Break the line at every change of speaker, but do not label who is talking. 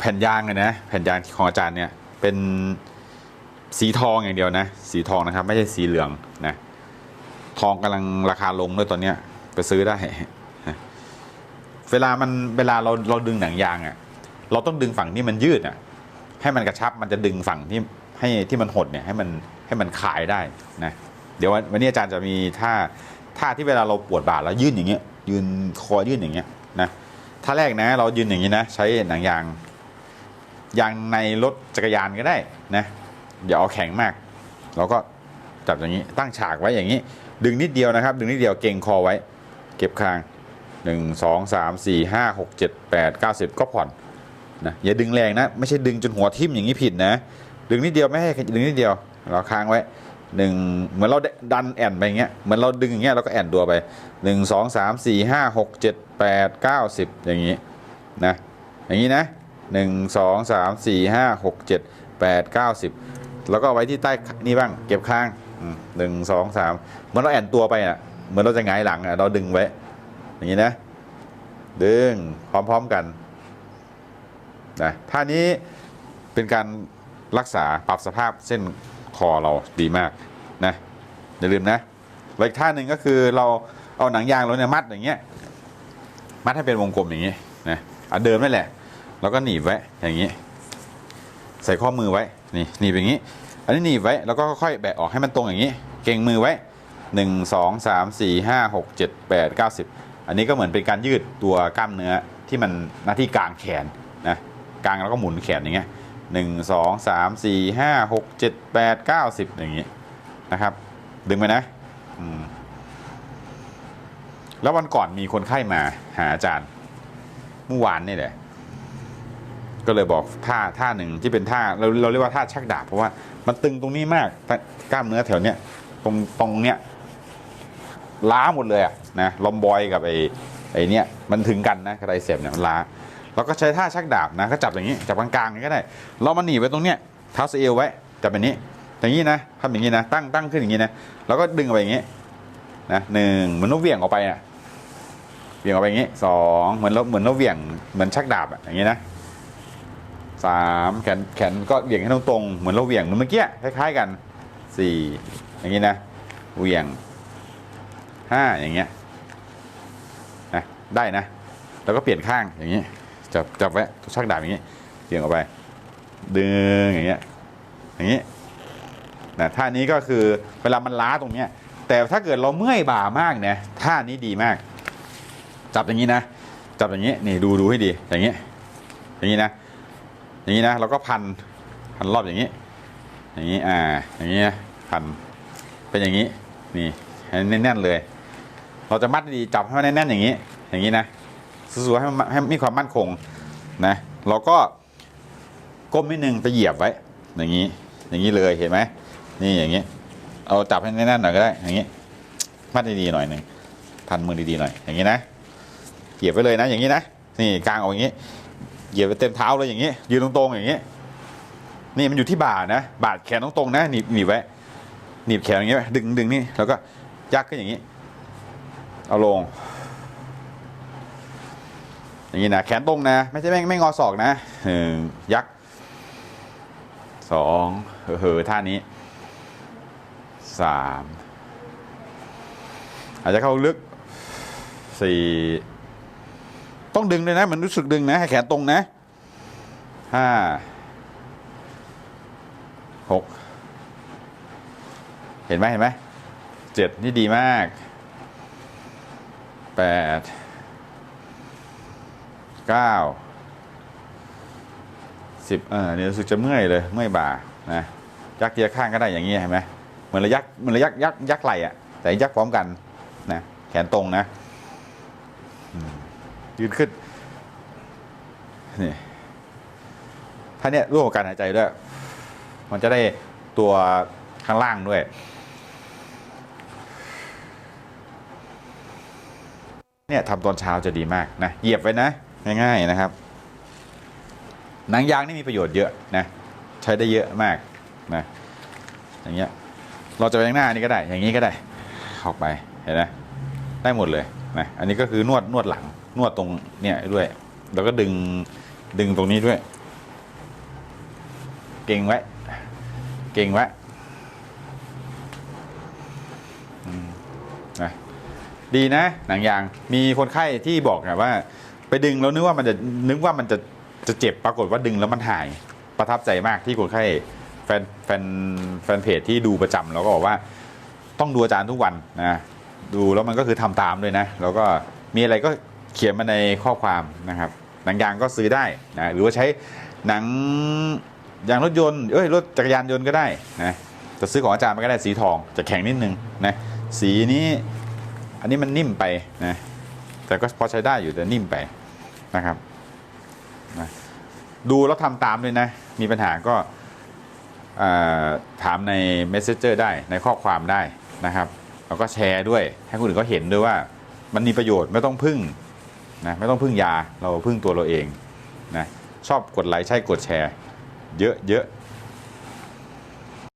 แผ่นยางเลยนะแผ่นยางของอาจารย์เนี่ยเป็นสีทองอย่างเดียวนะ สีทองนะครับ ไม่ใช่สีเหลืองนะทองกำลังราคาลงด้วยตอนเนี้ยไปซื้อได้ เวลามันเวลาเราเราดึงหนังยางอะ่ะ เราต้องดึงฝั่งที่มันยืดอะ ให้มันกระชับมันจะดึงฝั่งที่ให้ที่มันหดเนี่ยให้มันให้มันขายได้นะเดี๋ยววันวันนี้อาจารย์จะมีท่าท่าที่เวลาเราปวดบ่าแล้วยืนอย่างเงี้ย ยืนคอยืนอย่างเงี้ยนะท่าแรกนะ เรายืนอย่างนี้นะใช้หนังยาง ยางในรถจักรยานก็ได้นะอย่าเอาแข็งมาก เราก็จับอย่างนี้ตั้งฉากไว้อย่างนี้ ดึงนิดเดียวนะครับ ดึงนิดเดียวเก่งคอไว้ เก็บคางหนึ่งสองสามสี่ห้าหกเจ็ดแปดเก้าสิบก็ผ่อนนะอย่าดึงแรงนะ ไม่ใช่ดึงจนหัวทิ่มอย่างนี้ผิดนะ ดึงนิดเดียวไม่ให้ดึงนิดเดียว เราค้างไว้หนึ่งเหมือนเราดันแอนไปอย่างเงี้ยเหมือนเราดึงอย่างเงี้ยเราก็แอนตัวไปหนึ่งสองสามสี่ห้าหกเจ็ดแปดเก้าสิบอย่างนี้นะอย่างนี้นะ หนึ่งสองสามสี่ห้าหกเจ็ดแปดเก้าสิบแล้วก็ไว้ที่ใต้นี่บ้างเก็บค้างอืมหนึ่งสองสามเหมือนเราแอนตัวไปอะเหมือนเราจะหงายหลังอะเราดึงไว้ อย่างนี้นะ ดึงพร้อมๆกันนะท่านี้เป็นการรักษาปรับสภาพเส้นคอเราดีมากนะอย่าลืมนะแล้วอีกท่าหนึ่งก็คือเราเอาหนังยางเราเนี่ยมัดอย่างเงี้ยมัดให้เป็นวงกลมอย่างเงี้ยนะอะเดิมนั่นแหละ แล้วก็หนีบไว้อย่างงี้ ใส่ข้อมือไว้นี่หนีบอย่างงี้ อันนี้หนีบไว้แล้วก็ค่อยๆแบะออกให้มันตรงอย่างนี้ เก่งมือไว้1 2 3 4 5 6 7 8 9 10อันนี้ก็เหมือนเป็นการยืดตัวกล้ามเนื้อที่มันหน้าที่กลางแขนนะกลางแล้วก็หมุนแขนอย่างเงี้ยหนึ่งสองสามสี่ห้าหกเจ็ดแปดเก้าสิบอย่างงี้นะครับ ดึงไปนะแล้ววันก่อนมีคนไข้มาหาอาจารย์เมื่อวานนี่แหละ ก็เลยบอกท่าท่าหนึ่งที่เป็นท่าเราเราเรียกว่าท่าชักดาบเพราะว่ามันตึงตรงนี้มากกล้ามเนื้อแถวเนี้ยตรงตรงเนี้ยล้าหมดเลยอะนะลอมบอยกับไอ้ไอ้เนี้ยมันถึงกันนะกระไดเสียบเนี่ยมันล้าเราก็ใช้ท่าชักดาบนะก็จับอย่างนี้จับกลางๆอย่างนี้ก็ได้ เรามาหนีไว้ตรงเนี้ยเท้าสเอวไว้จับแบบนี้ อย่างนี้นะทำอย่างนี้นะตั้งตั้งขึ้นอย่างนี้นะแล้วก็ดึงออกไปอย่างนี้นะหนึ่งเหมือนนกเวี่ยงออกไปอะเวี่ยงออกไปอย่างนี้สองเหมือนเราเหมือนเราเวี่ยงเหมือนชักดาบอะอย่างนี้นะ สามแขนแขนก็เหวี่ยงให้ตรงๆเหมือนเราเหวี่ยงเหมือนเมื่อกี้คล้ายๆกันสี่อย่างนี้นะเหวี่ยงห้าอย่างเงี้ยนะได้นะ แล้วก็เปลี่ยนข้างอย่างนี้จับจับไว้ชักดาบอย่างนี้เหวี่ยงออกไปดึงอย่างเงี้ยอย่างนี้นะท่านี้ก็คือเวลามันล้าตรงเนี้ยแต่ถ้าเกิดเราเมื่อยบ่ามากเนี่ยท่านี้ดีมาก จับอย่างนี้นะ จับอย่างนี้นี่ดูดูให้ดีอย่างนี้อย่างนี้นะ อย่างนี้นะเราก็พันพันรอบอย่างนี้ อย่างนี้อ่าอย่างนี้นะพันเป็นอย่างนี้นี่ให้แน่นๆเลย เราจะมัดดีจับให้มันแน่นๆอย่างนี้ อย่างนี้นะสู้ๆให้มันให้มีความมั่นคงนะเราก็ก้มนิดนึงไปเหยียบไว้ อย่างนี้ อย่างนี้เลยเห็นไหมนี่อย่างนี้ เอาจับให้แน่นๆหน่อยก็ได้ อย่างนี้ มัดดีๆหน่อยหนึ่งพันมือดีๆหน่อย อย่างนี้นะเหยียบไว้เลยนะ อย่างนี้นะนี่กลางออกอย่างนี้ เหยียบไปเต็มเท้าเลยอย่างนี้ยืนตรงๆอย่างนี้นี่มันอยู่ที่บ่านะบ่าแขนตรงๆนะหนีบหนีบไว้หนีบแขนอย่างนี้ไว้ดึงดึงนี่แล้วก็ยักขึ้นอย่างนี้ เอาลง อย่างนี้นะแขนตรงนะ ไม่ใช่ไม่ไม่งอศอกนะยักสองเฮ้อเฮ้อท่านี้สามอาจจะเข้าลึกสี่ ต้องดึงเลยนะ มันรู้สึกดึงนะให้แขนตรงนะห้าหกเห็นไหมเห็นไหมเจ็ดนี่ดีมากแปดเก้าสิบเออเนี่ยรู้สึกจะเมื่อยเลยเมื่อยบ่านะยักเทียข้างก็ได้อย่างนี้เห็นไหมเหมือนระยักเหมือนระยักยักยักไหลอะแต่ยักพร้อมกันนะแขนตรงนะ ยืนขึ้นนี่ถ้าเนี่ยร่วมกับการหายใจด้วย มันจะได้ตัวข้างล่างด้วย เนี่ยทำตอนเช้าจะดีมากนะเหยียบไว้นะ ง่าย ๆนะครับ หนังยางนี่มีประโยชน์เยอะนะใช้ได้เยอะมากนะอย่างเงี้ยเราจะไปข้างหน้านี่ก็ได้ อย่างนี้ก็ได้ออกไปเห็นไหมได้หมดเลย นะอันนี้ก็คือนวดนวดหลังนวดตรงเนี่ยด้วย แล้วก็ดึงดึงตรงนี้ด้วย เก่งไว้ เก่งไว้นะดีนะ หนังยางมีคนไข้ที่บอกนะว่า ไปดึงแล้วนึกว่ามันจะนึกว่ามันจะจะเจ็บปรากฏว่าดึงแล้วมันหาย ประทับใจมากที่คนไข้แฟนแฟนแฟนเพจที่ดูประจำแล้วก็บอกว่า ต้องดูอาจารย์ทุกวันนะ ดูแล้วมันก็คือทำตามด้วยนะ แล้วก็มีอะไรก็เขียนมาในข้อความนะครับหนังยางก็ซื้อได้นะหรือว่าใช้หนังยางรถยนต์เอ้ยรถจักรยานยนต์ก็ได้นะแต่ซื้อของอาจารย์มันก็ได้สีทองจะแข็งนิดนึงนะสีนี้อันนี้มันนิ่มไปนะแต่ก็พอใช้ได้อยู่แต่นิ่มไปนะครับนะดูแล้วทำตามด้วยนะ มีปัญหาก็ถามใน Messenger ได้ในข้อความได้นะครับ แล้วก็แชร์ด้วย ให้คนอื่นเขาเห็นด้วยว่า มันมีประโยชน์ไม่ต้องพึ่งนะไม่ต้องพึ่งยาเราพึ่งตัวเราเองนะชอบกดไลค์ใช่กดแชร์ เยอะเยอะ